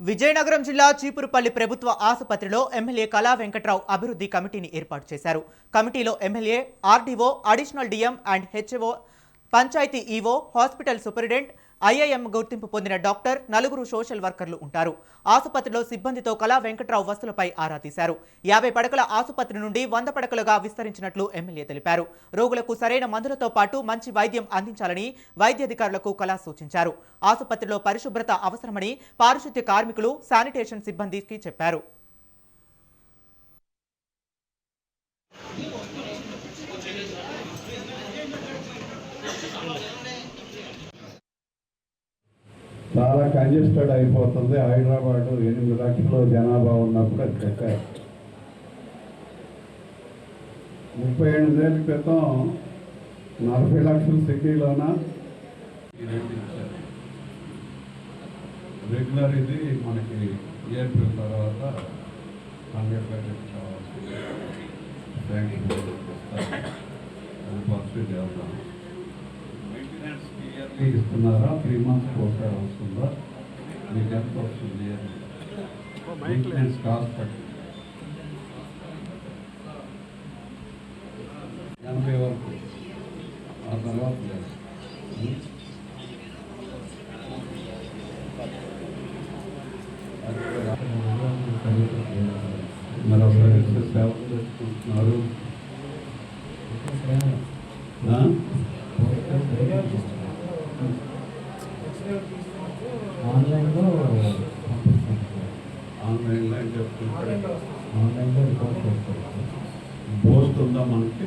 విజయనగరం జిల్లా చీపురుపల్లి ప్రభుత్వ ఆసుపత్రిలో ఎమ్మెల్యే కళా వెంకట్రావు అభివృద్ధి కమిటీని ఏర్పాటు చేశారు. కమిటీలో MLA RDO additional DM and HO panchayati EO hospital superintendent IIM గుర్తింపు పొందిన డాక్టర్ నలుగురు సోషల్ వర్కర్లు ఉంటారు. ఆసుపత్రిలో సిబ్బందితో కళా వెంకట్రావు వస్తువులపై ఆరా తీశారు. యాభై పడకల ఆసుపత్రి నుండి వంద పడకలుగా విస్తరించినట్లు ఎమ్మెల్యే తెలిపారు. రోగులకు సరైన మందులతో పాటు మంచి వైద్యం అందించాలని వైద్యాధికారులకు కళా సూచించారు. ఆసుపత్రిలో పరిశుభ్రత అవసరమని పారిశుద్ధ్య కార్మికులు శానిటేషన్ సిబ్బందికి చెప్పారు. చాలా కంజెస్టెడ్ అయిపోతుంది. హైదరాబాద్ ఎనిమిది లక్షల జనాభా ఉన్నప్పుడు అది కట్టారు ముప్పై ఎనిమిదేళ్ళ క్రితం నలభై లక్షల సిటీలోన? రెగ్యులర్ ఇది మనకి ఏప్రిల్ తర్వాత హండ్రెడ్ పర్సెంట్ కావాల్సింది బ్యాంక్ అది చేద్దాం ఇయర్లీ ఇస్తున్నారా త్రీ మంత్స్ ఒకసారి వస్తుందా? మీకు ఎంత వస్తుంది? మెయింటెనెన్స్ కాస్ట్ ఎనభై వరకు. ఆ తర్వాత లేదు. మరి సేవలు తెచ్చుకుంటున్నారు ఆ? ఆన్లైన్లో ఆన్లైన్లో చెప్తుంటారు? ఆన్లైన్లో పోస్ట్ ఉందా మనకి.